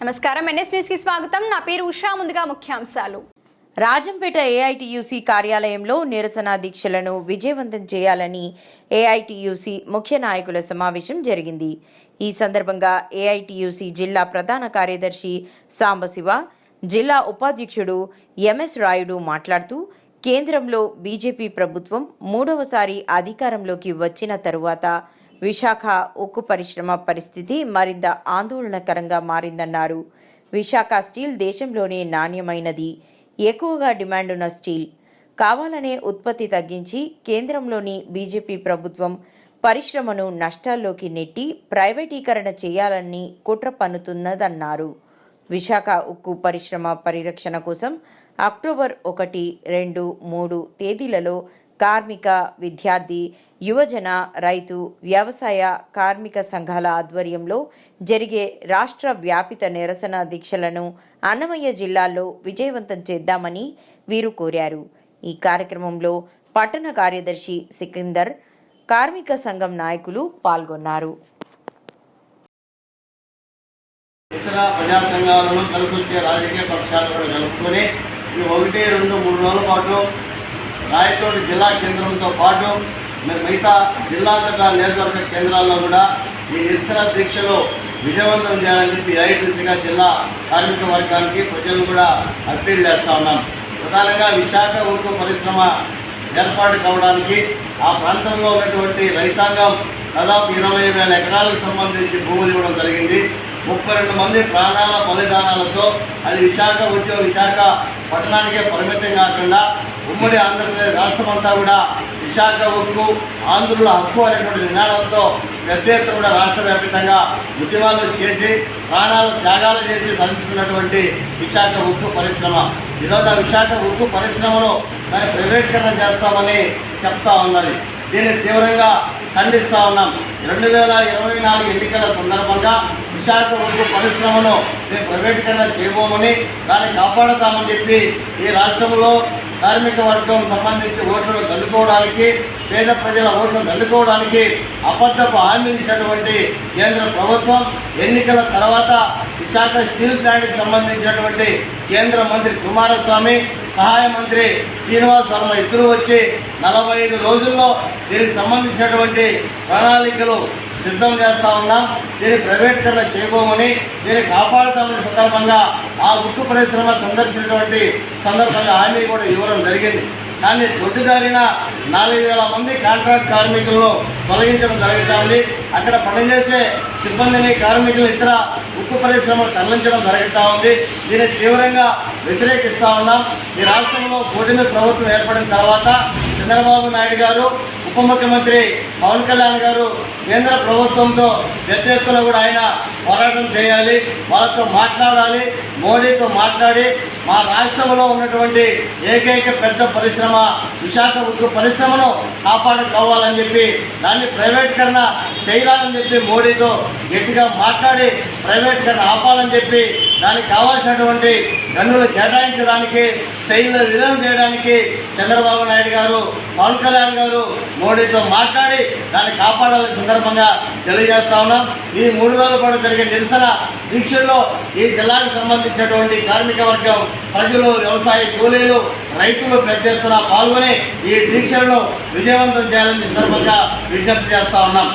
నమస్కారం. ఎన్ఎస్ న్యూస్కి స్వాగతం. నా పేరు ఉషా. ముందుగా ముఖ్యాంశాలు. రాజంపేట ఏఐటియుసి కార్యాలయంలో నిరసన దీక్షలను విజయవంతం చేయాలని ఏఐటియుసి ముఖ్య నాయకుల సమావేశం జరిగింది. ఈ సందర్భంగా ఏఐటియుసి జిల్లా ప్రధాన కార్యదర్శి సాంబశివ జిల్లా ఉపాధ్యక్షుడు ఎంఎస్ రాయుడు మాట్లాడుతూ కేంద్రంలో బీజేపీ ప్రభుత్వం మూడవసారి అధికారంలోకి వచ్చిన తరువాత విశాఖ ఉక్కు పరిశ్రమ పరిస్థితి మరింత ఆందోళనకరంగా మారిందన్నారు. విశాఖ స్టీల్ దేశంలోనే నాణ్యమైనది. ఎక్కువగా డిమాండ్ ఉన్న స్టీల్ కావాలనే ఉత్పత్తి తగ్గించి కేంద్రంలోని బీజేపీ ప్రభుత్వం పరిశ్రమను నష్టాల్లోకి నెట్టి ప్రైవేటీకరణ చేయాలని కుట్ర పన్నుతున్నదన్నారు. విశాఖ ఉక్కు పరిశ్రమ పరిరక్షణ కోసం అక్టోబర్ ఒకటి రెండు మూడు తేదీలలో కార్మిక విద్యార్థి యువజన రైతు వ్యవసాయ కార్మిక సంఘాల ఆధ్వర్యంలో జరిగే రాష్ట్ర వ్యాపిత నిరసన దీక్షలను అన్నమయ్య జిల్లాలో విజయవంతం చేద్దామని వీరు కోరారు. ఈ కార్యక్రమంలో పట్టణ కార్యదర్శి సికిందర్ కార్మిక సంఘం నాయకులు పాల్గొన్నారు. ఇతర ప్రజా సంఘాలను కలిసి వచ్చే రాజకీయ పక్షాలు కూడా కలుపుకొని ఒకటి రెండు మూడు రోజుల పాటు రాయచోటి జిల్లా కేంద్రంతో పాటు మిగతా జిల్లాంతటా నియోజకవర్గ కేంద్రాల్లో కూడా ఈ నిరసన దీక్షలో విజయవంతం చేయాలని చెప్పి ఐటీసీగా జిల్లా కార్మిక వర్గానికి ప్రజలు కూడా అప్పీల్ చేస్తూ ఉన్నాం. ప్రధానంగా విశాఖ ఉక్కు పరిశ్రమ ఏర్పాటు కావడానికి ఆ ప్రాంతంలో ఉన్నటువంటి రైతాంగం దాదాపు ఇరవై వేల ఎకరాలకు సంబంధించి భూములు ఇవ్వడం జరిగింది. ముప్పై రెండు మంది ప్రాణాల బలిదానాలతో అది విశాఖ ఉద్యోగ విశాఖ పట్టణానికే పరిమితం కాకుండా ఉమ్మడి ఆంధ్రప్రదేశ్ రాష్ట్రం అంతా కూడా విశాఖ ఉక్కు ఆంధ్రుల హక్కు అనేటువంటి నినాదంతో పెద్ద ఎత్తున కూడా రాష్ట్ర వ్యాప్తంగా ఉద్యమాలు చేసి ప్రాణాలు త్యాగాలు చేసి సాధించుకున్నటువంటి విశాఖ ఉక్కు పరిశ్రమ. ఈరోజు ఆ విశాఖ ఉక్కు పరిశ్రమను దాన్ని ప్రైవేటీకరణ చేస్తామని చెప్తా ఉన్నది. దీన్ని తీవ్రంగా ఖండిస్తా ఉన్నాం. రెండు వేల ఇరవై నాలుగు ఎన్నికల సందర్భంగా విశాఖ ఉక్కు పరిశ్రమను మేము ప్రైవేటీకరణ చేయబోమని దాన్ని కాపాడుతామని చెప్పి ఈ రాష్ట్రంలో కార్మిక వర్గం సంబంధించి ఓట్లను దండుకోవడానికి పేద ప్రజల ఓట్లను దండుకోవడానికి అబద్ధపు హామీలు ఇచ్చినటువంటి కేంద్ర ప్రభుత్వం ఎన్నికల తర్వాత విశాఖ స్టీల్ ప్లాంట్కి సంబంధించినటువంటి కేంద్ర మంత్రి కుమారస్వామి సహాయ మంత్రి శ్రీనివాస్ వర్మ ఇద్దరు వచ్చి నలభై ఐదు రోజుల్లో దీనికి సంబంధించినటువంటి ప్రణాళికలు సిద్ధం చేస్తా ఉన్నాం. దీన్ని ప్రైవేటీకరణ చేయబోమని దీన్ని కాపాడుతామని సందర్భంగా ఆ ఉక్కు పరిశ్రమ సందర్శించినటువంటి సందర్భంగా హామీ కూడా ఇవ్వడం జరిగింది. కానీ దొడ్డుదారిన నాలుగు వేల మంది కాంట్రాక్ట్ కార్మికులను తొలగించడం జరుగుతుంది. అక్కడ పనిచేసే సిబ్బందిని కార్మికులు ఇతర ఉక్కు పరిశ్రమలు తరలించడం జరుగుతూ ఉంది దీన్ని తీవ్రంగా వ్యతిరేకిస్తా ఉన్నాం. ఈ రాష్ట్రంలో కూటమి ప్రభుత్వం ఏర్పడిన తర్వాత చంద్రబాబు నాయుడు గారు ఉప ముఖ్యమంత్రి పవన్ కళ్యాణ్ గారు కేంద్ర ప్రభుత్వంతో పెద్ద ఎత్తున కూడా ఆయన పోరాటం చేయాలి. వాళ్ళతో మాట్లాడాలి. మోడీతో మాట్లాడి మా రాష్ట్రంలో ఉన్నటువంటి ఏకైక పెద్ద పరిశ్రమ విశాఖ ఉక్కు పరిశ్రమను కాపాడుకోవాలని చెప్పి దాన్ని ప్రైవేటీకరణ చేయాలని చెప్పి మోడీతో గట్టిగా మాట్లాడి ప్రైవేటీకరణ ఆపాలని చెప్పి దానికి కావాల్సినటువంటి గన్నులు కేటాయించడానికి శైలిలో విలీనం చేయడానికి చంద్రబాబు నాయుడు గారు పవన్ కళ్యాణ్ గారు మోడీతో మాట్లాడి దాన్ని కాపాడాలని సందర్భంగా తెలియజేస్తా ఉన్నాం. ఈ మూడు రోజుల పాటు జరిగే నిరసన దీక్షల్లో ఈ జిల్లాకు సంబంధించినటువంటి కార్మిక వర్గం ప్రజలు వ్యవసాయ కూలీలు రైతులు పెద్ద ఎత్తున పాల్గొని ఈ దీక్షలను విజయవంతం చేయాలని సందర్భంగా విజ్ఞప్తి చేస్తా ఉన్నాం.